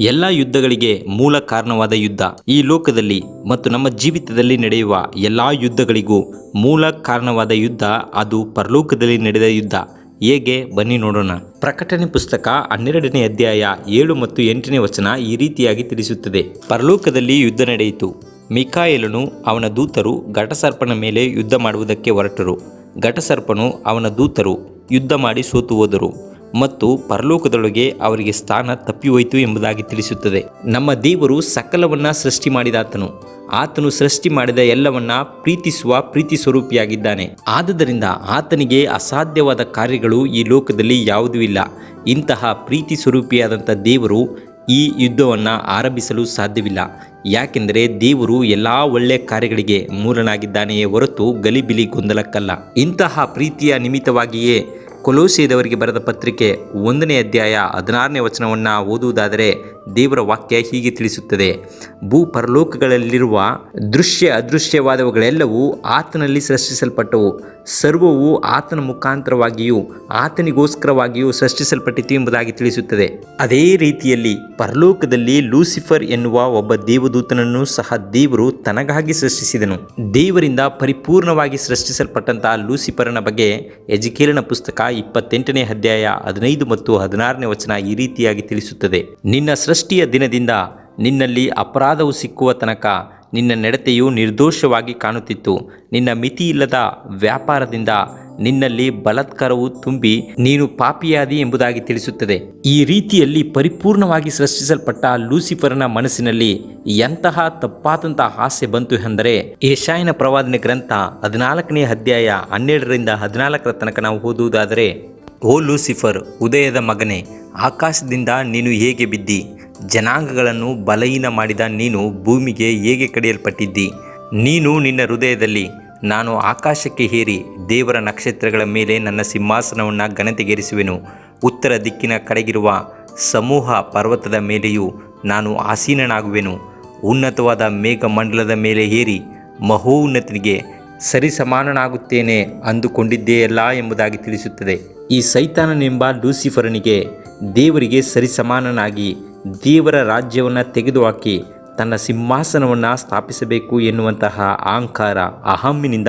ಎಲ್ಲ ಯುದ್ಧಗಳಿಗೆ ಮೂಲ ಕಾರಣವಾದ ಯುದ್ಧ. ಈ ಲೋಕದಲ್ಲಿ ಮತ್ತು ನಮ್ಮ ಜೀವಿತದಲ್ಲಿ ನಡೆಯುವ ಎಲ್ಲ ಯುದ್ಧಗಳಿಗೂ ಮೂಲ ಕಾರಣವಾದ ಯುದ್ಧ, ಅದು ಪರಲೋಕದಲ್ಲಿ ನಡೆದ ಯುದ್ಧ. ಹೇಗೆ? ಬನ್ನಿ ನೋಡೋಣ. ಪ್ರಕಟಣೆ ಪುಸ್ತಕ ಹನ್ನೆರಡನೇ ಅಧ್ಯಾಯ ಏಳು ಮತ್ತು ಎಂಟನೇ ವಚನ ಈ ರೀತಿಯಾಗಿ ತಿಳಿಸುತ್ತದೆ. ಪರಲೋಕದಲ್ಲಿ ಯುದ್ಧ ನಡೆಯಿತು. ಮಿಕಾಯಲನು ಅವನ ದೂತರು ಘಟಸರ್ಪನ ಮೇಲೆ ಯುದ್ಧ ಮಾಡುವುದಕ್ಕೆ ಹೊರಟರು. ಘಟಸರ್ಪನು ಅವನ ದೂತರು ಯುದ್ಧ ಮಾಡಿ ಸೋತು ಹೋದರು. ಮತ್ತು ಪರಲೋಕದೊಳಗೆ ಅವರಿಗೆ ಸ್ಥಾನ ತಪ್ಪಿಹೋಯಿತು ಎಂಬುದಾಗಿ ತಿಳಿಸುತ್ತದೆ. ನಮ್ಮ ದೇವರು ಸಕಲವನ್ನ ಸೃಷ್ಟಿ ಮಾಡಿದಾತನು. ಆತನು ಸೃಷ್ಟಿ ಮಾಡಿದ ಎಲ್ಲವನ್ನ ಪ್ರೀತಿಸುವ ಪ್ರೀತಿ ಸ್ವರೂಪಿಯಾಗಿದ್ದಾನೆ. ಆದುದರಿಂದ ಆತನಿಗೆ ಅಸಾಧ್ಯವಾದ ಕಾರ್ಯಗಳು ಈ ಲೋಕದಲ್ಲಿ ಯಾವುದೂ ಇಲ್ಲ. ಇಂತಹ ಪ್ರೀತಿ ಸ್ವರೂಪಿಯಾದಂಥ ದೇವರು ಈ ಯುದ್ಧವನ್ನು ಆರಂಭಿಸಲು ಸಾಧ್ಯವಿಲ್ಲ. ಯಾಕೆಂದರೆ ದೇವರು ಎಲ್ಲ ಒಳ್ಳೆಯ ಕಾರ್ಯಗಳಿಗೆ ಮೂಲನಾಗಿದ್ದಾನೆಯೇ ಹೊರತು ಗಲಿಬಿಲಿ ಗೊಂದಲಕ್ಕಲ್ಲ. ಇಂತಹ ಪ್ರೀತಿಯ ನಿಮಿತ್ತವಾಗಿಯೇ ಕೊಲೋಸಿಯದವರಿಗೆ ಬರೆದ ಪತ್ರಿಕೆ ಒಂದನೇ ಅಧ್ಯಾಯ ಹದಿನಾರನೇ ವಚನವನ್ನು ಓದುವುದಾದರೆ ದೇವರ ವಾಕ್ಯ ಹೀಗೆ ತಿಳಿಸುತ್ತದೆ. ಭೂ ಪರಲೋಕಗಳಲ್ಲಿರುವ ದೃಶ್ಯ ಅದೃಶ್ಯವಾದವುಗಳೆಲ್ಲವೂ ಆತನಲ್ಲಿ ಸೃಷ್ಟಿಸಲ್ಪಟ್ಟವು. ಸರ್ವವು ಆತನ ಮುಖಾಂತರವಾಗಿಯೂ ಆತನಿಗೋಸ್ಕರವಾಗಿಯೂ ಸೃಷ್ಟಿಸಲ್ಪಟ್ಟಿತು ಎಂಬುದಾಗಿ ತಿಳಿಸುತ್ತದೆ. ಅದೇ ರೀತಿಯಲ್ಲಿ ಪರಲೋಕದಲ್ಲಿ ಲೂಸಿಫರ್ ಎನ್ನುವ ಒಬ್ಬ ದೇವದೂತನನ್ನು ಸಹ ದೇವರು ತನಗಾಗಿ ಸೃಷ್ಟಿಸಿದನು. ದೇವರಿಂದ ಪರಿಪೂರ್ಣವಾಗಿ ಸೃಷ್ಟಿಸಲ್ಪಟ್ಟಂತಹ ಲೂಸಿಫರ್ನ ಬಗ್ಗೆ ಎಜುಕೇಲನ ಪುಸ್ತಕ ಇಪ್ಪತ್ತೆಂಟನೇ ಅಧ್ಯಾಯ ಹದಿನೈದು ಮತ್ತು ಹದಿನಾರನೇ ವಚನ ಈ ರೀತಿಯಾಗಿ ತಿಳಿಸುತ್ತದೆ. ನಿನ್ನ ಸೃಷ್ಟಿಯ ದಿನದಿಂದ ನಿನ್ನಲ್ಲಿ ಅಪರಾಧವು ಸಿಕ್ಕುವ ತನಕ ನಿನ್ನ ನಡತೆಯು ನಿರ್ದೋಷವಾಗಿ ಕಾಣುತ್ತಿತ್ತು. ನಿನ್ನ ಮಿತಿಯಿಲ್ಲದ ವ್ಯಾಪಾರದಿಂದ ನಿನ್ನಲ್ಲಿ ಬಲತ್ಕಾರವು ತುಂಬಿ ನೀನು ಪಾಪಿಯಾದಿ ಎಂಬುದಾಗಿ ತಿಳಿಸುತ್ತದೆ. ಈ ರೀತಿಯಲ್ಲಿ ಪರಿಪೂರ್ಣವಾಗಿ ಸೃಷ್ಟಿಸಲ್ಪಟ್ಟ ಲೂಸಿಫರ್ನ ಮನಸ್ಸಿನಲ್ಲಿ ಎಂತಹ ತಪ್ಪಾದಂತಹ ಆಸೆ ಬಂತು ಎಂದರೆ, ಏಷಾಯನ ಪ್ರವಾದನೆ ಗ್ರಂಥ ಹದಿನಾಲ್ಕನೇ ಅಧ್ಯಾಯ ಹನ್ನೆರಡರಿಂದ ಹದಿನಾಲ್ಕರ ತನಕ ನಾವು ಓದುವುದಾದರೆ, ಓ ಲೂಸಿಫರ್, ಉದಯದ ಮಗನೇ, ಆಕಾಶದಿಂದ ನೀನು ಹೇಗೆ ಬಿದ್ದಿ? ಜನಾಂಗಗಳನ್ನು ಬಲಹೀನ ಮಾಡಿದ ನೀನು ಭೂಮಿಗೆ ಹೇಗೆ ಕಡಿಯಲ್ಪಟ್ಟಿದ್ದಿ? ನೀನು ನಿನ್ನ ಹೃದಯದಲ್ಲಿ, ನಾನು ಆಕಾಶಕ್ಕೆ ಹೇರಿ, ದೇವರ ನಕ್ಷತ್ರಗಳ ಮೇಲೆ ನನ್ನ ಸಿಂಹಾಸನವನ್ನು ಘನತೆಗೇರಿಸುವೆನು. ಉತ್ತರ ದಿಕ್ಕಿನ ಕಡೆಗಿರುವ ಸಮೂಹ ಪರ್ವತದ ಮೇಲೆಯೂ ನಾನು ಆಸೀನನಾಗುವೆನು. ಉನ್ನತವಾದ ಮೇಘಮಂಡಲದ ಮೇಲೆ ಏರಿ ಮಹೋನ್ನತನಿಗೆ ಸರಿಸಮಾನನಾಗುತ್ತೇನೆ ಅಂದುಕೊಂಡಿದ್ದೆಯಲ್ಲ ಎಂಬುದಾಗಿ ತಿಳಿಸುತ್ತದೆ. ಈ ಸೈತಾನನೆಂಬ ಲೂಸಿಫರನಿಗೆ ದೇವರಿಗೆ ಸರಿಸಮಾನನಾಗಿ ದೇವರ ರಾಜ್ಯವನ್ನು ತೆಗೆದುಹಾಕಿ ತನ್ನ ಸಿಂಹಾಸನವನ್ನು ಸ್ಥಾಪಿಸಬೇಕು ಎನ್ನುವಂತಹ ಅಹಂಕಾರ ಅಹಮ್ಮಿನಿಂದ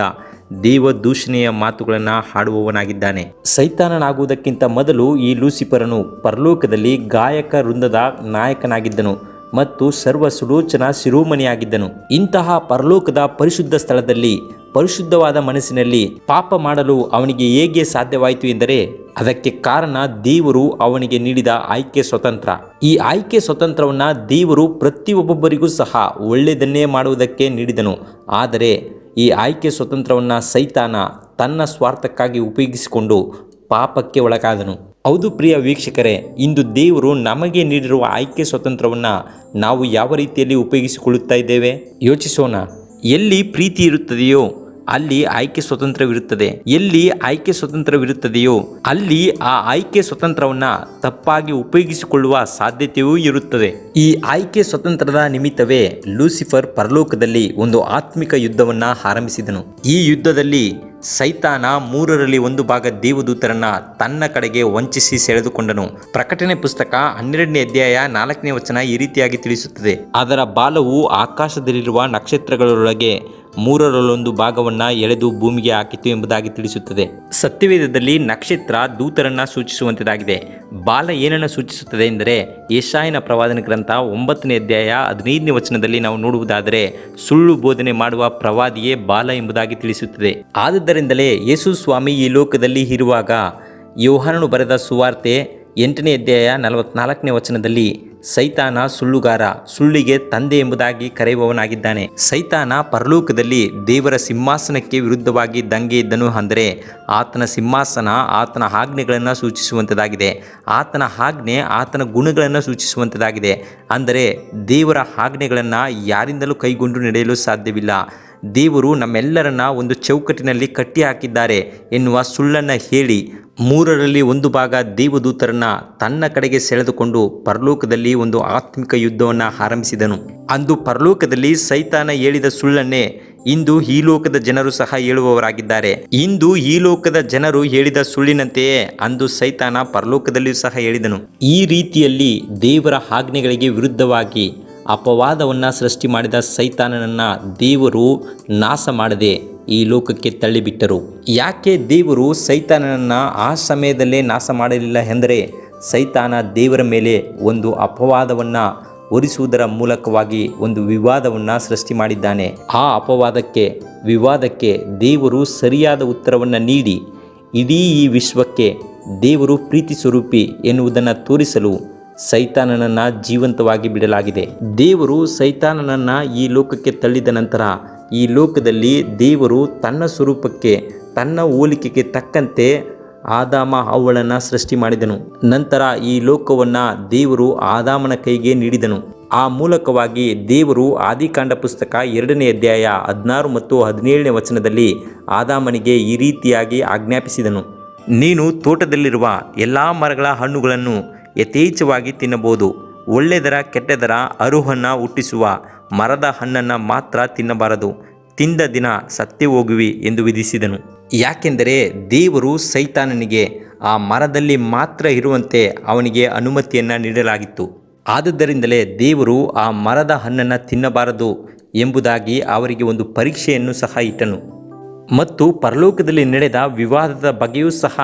ದೇವದೂಷಣೆಯ ಮಾತುಗಳನ್ನು ಹಾಡುವವನಾಗಿದ್ದಾನೆ. ಸೈತಾನನಾಗುವುದಕ್ಕಿಂತ ಮೊದಲು ಈ ಲೂಸಿಫರನು ಪರಲೋಕದಲ್ಲಿ ಗಾಯಕ ವೃಂದದ ನಾಯಕನಾಗಿದ್ದನು ಮತ್ತು ಸರ್ವ ಸುಲೋಚನ ಶಿರೋಮಣಿಯಾಗಿದ್ದನು. ಇಂತಹ ಪರಲೋಕದ ಪರಿಶುದ್ಧ ಸ್ಥಳದಲ್ಲಿ, ಪರಿಶುದ್ಧವಾದ ಮನಸ್ಸಿನಲ್ಲಿ ಪಾಪ ಮಾಡಲು ಅವನಿಗೆ ಹೇಗೆ ಸಾಧ್ಯವಾಯಿತು ಎಂದರೆ ಅದಕ್ಕೆ ಕಾರಣ ದೇವರು ಅವನಿಗೆ ನೀಡಿದ ಆಯ್ಕೆ ಸ್ವತಂತ್ರ. ಈ ಆಯ್ಕೆ ಸ್ವತಂತ್ರವನ್ನು ದೇವರು ಪ್ರತಿಯೊಬ್ಬೊಬ್ಬರಿಗೂ ಸಹ ಒಳ್ಳೆಯದನ್ನೇ ಮಾಡುವುದಕ್ಕೆ ನೀಡಿದನು. ಆದರೆ ಈ ಆಯ್ಕೆ ಸ್ವತಂತ್ರವನ್ನು ಸೈತಾನ ತನ್ನ ಸ್ವಾರ್ಥಕ್ಕಾಗಿ ಉಪಯೋಗಿಸಿಕೊಂಡು ಪಾಪಕ್ಕೆ ಒಳಗಾದನು. ಹೌದು ಪ್ರಿಯ ವೀಕ್ಷಕರೇ, ಇಂದು ದೇವರು ನಮಗೆ ನೀಡಿರುವ ಆಯ್ಕೆ ಸ್ವತಂತ್ರವನ್ನು ನಾವು ಯಾವ ರೀತಿಯಲ್ಲಿ ಉಪಯೋಗಿಸಿಕೊಳ್ಳುತ್ತಾ ಇದ್ದೇವೆ? ಯೋಚಿಸೋಣ. ಎಲ್ಲಿ ಪ್ರೀತಿ ಇರುತ್ತದೆಯೋ ಅಲ್ಲಿ ಆಯ್ಕೆ ಸ್ವತಂತ್ರವಿರುತ್ತದೆ ಎಲ್ಲಿ ಆಯ್ಕೆ ಸ್ವತಂತ್ರವಿರುತ್ತದೆಯೋ ಅಲ್ಲಿ ಆ ಆಯ್ಕೆ ಸ್ವತಂತ್ರವನ್ನ ತಪ್ಪಾಗಿ ಉಪಯೋಗಿಸಿಕೊಳ್ಳುವ ಸಾಧ್ಯತೆಯೂ ಇರುತ್ತದೆ. ಈ ಆಯ್ಕೆ ಸ್ವತಂತ್ರದ ನಿಮಿತ್ತವೇ ಲೂಸಿಫರ್ ಪರಲೋಕದಲ್ಲಿ ಒಂದು ಆತ್ಮಿಕ ಯುದ್ಧವನ್ನ ಆರಂಭಿಸಿದನು. ಈ ಯುದ್ಧದಲ್ಲಿ ಸೈತಾನ ಮೂರರಲ್ಲಿ ಒಂದು ಭಾಗ ದೇವದೂತರನ್ನ ತನ್ನ ಕಡೆಗೆ ವಂಚಿಸಿ ಸೆಳೆದುಕೊಂಡನು. ಪ್ರಕಟಣೆ ಪುಸ್ತಕ ಹನ್ನೆರಡನೇ ಅಧ್ಯಾಯ ನಾಲ್ಕನೇ ವಚನ ಈ ರೀತಿಯಾಗಿ ತಿಳಿಸುತ್ತದೆ. ಅದರ ಬಾಲವು ಆಕಾಶದಲ್ಲಿರುವ ನಕ್ಷತ್ರಗಳೊಳಗೆ ಮೂರರಲ್ಲೊಂದು ಭಾಗವನ್ನು ಎಳೆದು ಭೂಮಿಗೆ ಹಾಕಿತು ಎಂಬುದಾಗಿ ತಿಳಿಸುತ್ತದೆ. ಸತ್ಯವೇದದಲ್ಲಿ ನಕ್ಷತ್ರ ದೂತರನ್ನ ಸೂಚಿಸುವಂತದಾಗಿದೆ. ಬಾಲ ಏನನ್ನು ಸೂಚಿಸುತ್ತದೆ ಎಂದರೆ ಏಷಾಯನ ಪ್ರವಾದನ ಗ್ರಂಥ ಒಂಬತ್ತನೇ ಅಧ್ಯಾಯ ಹದಿನೈದನೇ ವಚನದಲ್ಲಿ ನಾವು ನೋಡುವುದಾದರೆ ಸುಳ್ಳು ಬೋಧನೆ ಮಾಡುವ ಪ್ರವಾದಿಯೇ ಬಾಲ ಎಂಬುದಾಗಿ ತಿಳಿಸುತ್ತದೆ. ಆದುದರಿಂದಲೇ ಯೇಸು ಸ್ವಾಮಿ ಈ ಲೋಕದಲ್ಲಿ ಇರುವಾಗ ಯೋಹಾನನು ಬರೆದ ಸುವಾರ್ತೆ ಎಂಟನೇ ಅಧ್ಯಾಯ ನಲವತ್ನಾಲ್ಕನೇ ವಚನದಲ್ಲಿ ಸೈತಾನ ಸುಳ್ಳುಗಾರ, ಸುಳ್ಳಿಗೆ ತಂದೆ ಎಂಬುದಾಗಿ ಕರೆಯುವವನಾಗಿದ್ದಾನೆ. ಸೈತಾನ ಪರಲೋಕದಲ್ಲಿ ದೇವರ ಸಿಂಹಾಸನಕ್ಕೆ ವಿರುದ್ಧವಾಗಿ ದಂಗೆ ಇದ್ದನು ಅಂದರೆ ಆತನ ಸಿಂಹಾಸನ ಆತನ ಆಜ್ಞೆಗಳನ್ನು ಸೂಚಿಸುವಂತದಾಗಿದೆ. ಆತನ ಆಜ್ಞೆ ಆತನ ಗುಣಗಳನ್ನು ಸೂಚಿಸುವಂತದಾಗಿದೆ. ಅಂದರೆ ದೇವರ ಆಜ್ಞೆಗಳನ್ನು ಯಾರಿಂದಲೂ ಕೈಗೊಂಡು ನಡೆಯಲು ಸಾಧ್ಯವಿಲ್ಲ. ದೇವರು ನಮ್ಮೆಲ್ಲರನ್ನ ಒಂದು ಚೌಕಟ್ಟಿನಲ್ಲಿ ಕಟ್ಟಿ ಹಾಕಿದ್ದಾರೆ ಎನ್ನುವ ಸುಳ್ಳನ್ನು ಹೇಳಿ ಮೂರರಲ್ಲಿ ಒಂದು ಭಾಗ ದೇವದೂತರನ್ನ ತನ್ನ ಕಡೆಗೆ ಸೆಳೆದುಕೊಂಡು ಪರಲೋಕದಲ್ಲಿ ಒಂದು ಆತ್ಮಿಕ ಯುದ್ಧವನ್ನು ಆರಂಭಿಸಿದನು. ಅಂದು ಪರಲೋಕದಲ್ಲಿ ಸೈತಾನ ಹೇಳಿದ ಸುಳ್ಳನ್ನೇ ಇಂದು ಈ ಲೋಕದ ಜನರು ಸಹ ಹೇಳುವವರಾಗಿದ್ದಾರೆ. ಇಂದು ಈ ಲೋಕದ ಜನರು ಹೇಳಿದ ಸುಳ್ಳಿನಂತೆಯೇ ಅಂದು ಸೈತಾನ ಪರಲೋಕದಲ್ಲಿಯೂ ಸಹ ಹೇಳಿದನು. ಈ ರೀತಿಯಲ್ಲಿ ದೇವರ ಆಜ್ಞೆಗಳಿಗೆ ವಿರುದ್ಧವಾಗಿ ಅಪವಾದವನ್ನು ಸೃಷ್ಟಿ ಮಾಡಿದ ಸೈತಾನನನ್ನು ದೇವರು ನಾಶ ಮಾಡದೆ ಈ ಲೋಕಕ್ಕೆ ತಳ್ಳಿಬಿಟ್ಟರು. ಯಾಕೆ ದೇವರು ಸೈತಾನನನ್ನು ಆ ಸಮಯದಲ್ಲೇ ನಾಶ ಮಾಡಲಿಲ್ಲ ಎಂದರೆ ಸೈತಾನ ದೇವರ ಮೇಲೆ ಒಂದು ಅಪವಾದವನ್ನು ಒರಿಸುವುದರ ಮೂಲಕವಾಗಿ ಒಂದು ವಿವಾದವನ್ನು ಸೃಷ್ಟಿ ಮಾಡಿದ್ದಾನೆ. ಆ ಅಪವಾದಕ್ಕೆ, ವಿವಾದಕ್ಕೆ ದೇವರು ಸರಿಯಾದ ಉತ್ತರವನ್ನು ನೀಡಿ, ಇಡೀ ಈ ವಿಶ್ವಕ್ಕೆ ದೇವರು ಪ್ರೀತಿ ಸ್ವರೂಪಿ ಎನ್ನುವುದನ್ನು ತೋರಿಸಲು ಸೈತಾನನನ್ನು ಜೀವಂತವಾಗಿ ಬಿಡಲಾಗಿದೆ. ದೇವರು ಸೈತಾನನನ್ನು ಈ ಲೋಕಕ್ಕೆ ತಳ್ಳಿದ ನಂತರ ಈ ಲೋಕದಲ್ಲಿ ದೇವರು ತನ್ನ ಸ್ವರೂಪಕ್ಕೆ, ತನ್ನ ಹೋಲಿಕೆಗೆ ತಕ್ಕಂತೆ ಆದಾಮ ಅವಳನ್ನು ಸೃಷ್ಟಿ ಮಾಡಿದನು. ನಂತರ ಈ ಲೋಕವನ್ನು ದೇವರು ಆದಾಮನ ಕೈಗೆ ನೀಡಿದನು. ಆ ಮೂಲಕವಾಗಿ ದೇವರು ಆದಿಕಾಂಡ ಪುಸ್ತಕ ಎರಡನೇ ಅಧ್ಯಾಯ ಹದಿನಾರು ಮತ್ತು ಹದಿನೇಳನೇ ವಚನದಲ್ಲಿ ಆದಾಮನಿಗೆ ಈ ರೀತಿಯಾಗಿ ಆಜ್ಞಾಪಿಸಿದನು. ನೀನು ತೋಟದಲ್ಲಿರುವ ಎಲ್ಲ ಮರಗಳ ಹಣ್ಣುಗಳನ್ನು ಯಥೇಚ್ಛವಾಗಿ ತಿನ್ನಬಹುದು. ಒಳ್ಳೆದರ ಕೆಟ್ಟದರ ಅರುಹನ್ನು ಹುಟ್ಟಿಸುವ. ಮರದ ಹಣ್ಣನ್ನು ಮಾತ್ರ ತಿನ್ನಬಾರದು. ತಿಂದ ದಿನ ಸತ್ತೇ ಹೋಗುವಿ ಎಂದು ವಿಧಿಸಿದನು. ಯಾಕೆಂದರೆ ದೇವರು ಸೈತಾನನಿಗೆ ಆ ಮರದಲ್ಲಿ ಮಾತ್ರ ಇರುವಂತೆ ಅವನಿಗೆ ಅನುಮತಿಯನ್ನು ನೀಡಲಾಗಿತ್ತು. ಆದುದರಿಂದಲೇ ದೇವರು ಆ ಮರದ ಹಣ್ಣನ್ನು ತಿನ್ನಬಾರದು ಎಂಬುದಾಗಿ ಅವರಿಗೆ ಒಂದು ಪರೀಕ್ಷೆಯನ್ನು ಸಹ ಇಟ್ಟನು. ಮತ್ತು ಪರಲೋಕದಲ್ಲಿ ನಡೆದ ವಿವಾದದ ಬಗ್ಗೆಯೂ ಸಹ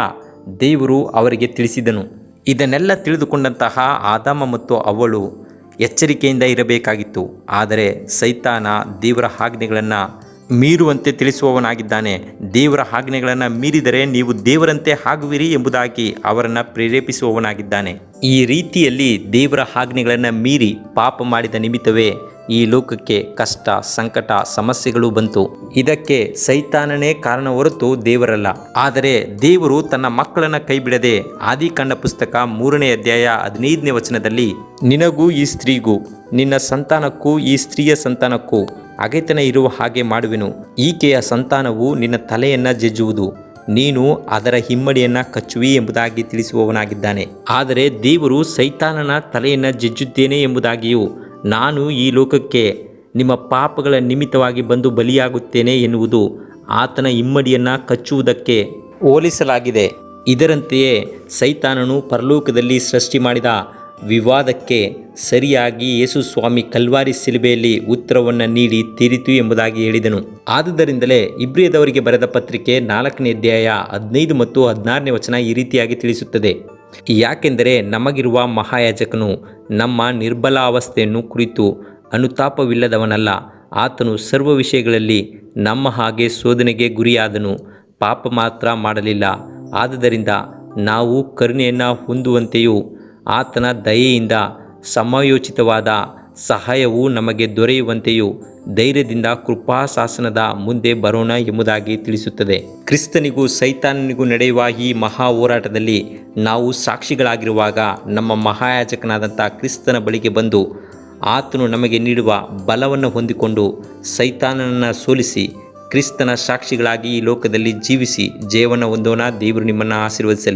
ದೇವರು ಅವರಿಗೆ ತಿಳಿಸಿದನು. ಇದನ್ನೆಲ್ಲ ತಿಳಿದುಕೊಂಡಂತಹ ಆದಾಮ ಮತ್ತು ಅವಳು ಎಚ್ಚರಿಕೆಯಿಂದ ಇರಬೇಕಾಗಿತ್ತು. ಆದರೆ ಸೈತಾನ ದೇವರ ಆಜ್ಞೆಗಳನ್ನು ಮೀರುವಂತೆ ತಿಳಿಸುವವನಾಗಿದ್ದಾನೆ. ದೇವರ ಆಜ್ಞೆಗಳನ್ನು ಮೀರಿದರೆ ನೀವು ದೇವರಂತೆ ಆಗುವಿರಿ ಎಂಬುದಾಗಿ ಅವರನ್ನು ಪ್ರೇರೇಪಿಸುವವನಾಗಿದ್ದಾನೆ. ಈ ರೀತಿಯಲ್ಲಿ ದೇವರ ಆಜ್ಞೆಗಳನ್ನು ಮೀರಿ ಪಾಪ ಮಾಡಿದ ನಿಮಿತ್ತವೇ ಈ ಲೋಕಕ್ಕೆ ಕಷ್ಟ, ಸಂಕಟ, ಸಮಸ್ಯೆಗಳು ಬಂತು. ಇದಕ್ಕೆ ಸೈತಾನನೇ ಕಾರಣ ಹೊರತು ದೇವರಲ್ಲ. ಆದರೆ ದೇವರು ತನ್ನ ಮಕ್ಕಳನ್ನ ಕೈಬಿಡದೆ ಆದಿಕಾಂಡ ಪುಸ್ತಕ ಮೂರನೇ ಅಧ್ಯಾಯ ಹದಿನೈದನೇ ವಚನದಲ್ಲಿ, ನಿನಗೂ ಈ ಸ್ತ್ರೀಗೂ, ನಿನ್ನ ಸಂತಾನಕ್ಕೂ, ಈ ಸ್ತ್ರೀಯ ಸಂತಾನಕ್ಕೂ ಅಗೆತನ ಇರುವ ಹಾಗೆ ಮಾಡುವೆನು. ಈಕೆಯ ಸಂತಾನವು ನಿನ್ನ ತಲೆಯನ್ನ ಜಜ್ಜುವುದು. ನೀನು ಅದರ ಹಿಮ್ಮಡಿಯನ್ನ ಕಚ್ಚುವಿ ಎಂಬುದಾಗಿ ತಿಳಿಸುವವನಾಗಿದ್ದಾನೆ. ಆದರೆ ದೇವರು ಸೈತಾನನ ತಲೆಯನ್ನ ಜಜ್ಜುತ್ತೇನೆ ಎಂಬುದಾಗಿಯೂ ನಾನು ಈ ಲೋಕಕ್ಕೆ ನಿಮ್ಮ ಪಾಪಗಳ ನಿಮಿತ್ತವಾಗಿ ಬಂದು ಬಲಿಯಾಗುತ್ತೇನೆ ಎನ್ನುವುದು ಆತನ ಇಮ್ಮಡಿಯನ್ನು ಕಚ್ಚುವುದಕ್ಕೆ ಹೋಲಿಸಲಾಗಿದೆ. ಇದರಂತೆಯೇ ಸೈತಾನನು ಪರಲೋಕದಲ್ಲಿ ಸೃಷ್ಟಿ ಮಾಡಿದ ವಿವಾದಕ್ಕೆ ಸರಿಯಾಗಿ ಯೇಸು ಸ್ವಾಮಿ ಕಲ್ವಾರಿ ಸಿಲುಬೆಯಲ್ಲಿ ಉತ್ತರವನ್ನು ನೀಡಿ ತೀರಿತು ಎಂಬುದಾಗಿ ಹೇಳಿದನು. ಆದುದರಿಂದಲೇ ಇಬ್ರಿಯದವರಿಗೆ ಬರೆದ ಪತ್ರಿಕೆ ನಾಲ್ಕನೇ ಅಧ್ಯಾಯ ಹದಿನೈದು ಮತ್ತು ಹದಿನಾರನೇ ವಚನ ಈ ರೀತಿಯಾಗಿ ತಿಳಿಸುತ್ತದೆ. ಯಾಕೆಂದರೆ ನಮಗಿರುವ ಮಹಾಯಾಜಕನು ನಮ್ಮ ನಿರ್ಬಲಾವಸ್ಥೆಯನ್ನು ಕುರಿತು ಅನುತಾಪವಿಲ್ಲದವನಲ್ಲ. ಆತನು ಸರ್ವ ವಿಷಯಗಳಲ್ಲಿ ನಮ್ಮ ಹಾಗೆ ಶೋಧನೆಗೆ ಗುರಿಯಾದನು, ಪಾಪ ಮಾತ್ರ ಮಾಡಲಿಲ್ಲ. ಆದುದರಿಂದ ನಾವು ಕರುಣೆಯನ್ನು ಹೊಂದುವಂತೆಯೂ ಆತನ ದಯೆಯಿಂದ ಸಮಯೋಚಿತವಾದ ಸಹಾಯವು ನಮಗೆ ದೊರೆಯುವಂತೆಯೂ ಧೈರ್ಯದಿಂದ ಕೃಪಾಶಾಸನದ ಮುಂದೆ ಬರೋಣ ಎಂಬುದಾಗಿ ತಿಳಿಸುತ್ತದೆ. ಕ್ರಿಸ್ತನಿಗೂ ಸೈತಾನನಿಗೂ ನಡೆಯುವ ಈ ಮಹಾ ಹೋರಾಟದಲ್ಲಿ ನಾವು ಸಾಕ್ಷಿಗಳಾಗಿರುವಾಗ ನಮ್ಮ ಮಹಾಯಾಜಕನಾದಂಥ ಕ್ರಿಸ್ತನ ಬಳಿಗೆ ಬಂದು ಆತನು ನಮಗೆ ನೀಡುವ ಬಲವನ್ನು ಹೊಂದಿಕೊಂಡು ಸೈತಾನನನ್ನು ಸೋಲಿಸಿ ಕ್ರಿಸ್ತನ ಸಾಕ್ಷಿಗಳಾಗಿ ಈ ಲೋಕದಲ್ಲಿ ಜೀವಿಸಿ ಜೀವನ ಹೊಂದೋಣ. ದೇವರು ನಿಮ್ಮನ್ನು ಆಶೀರ್ವದಿಸಲಿ.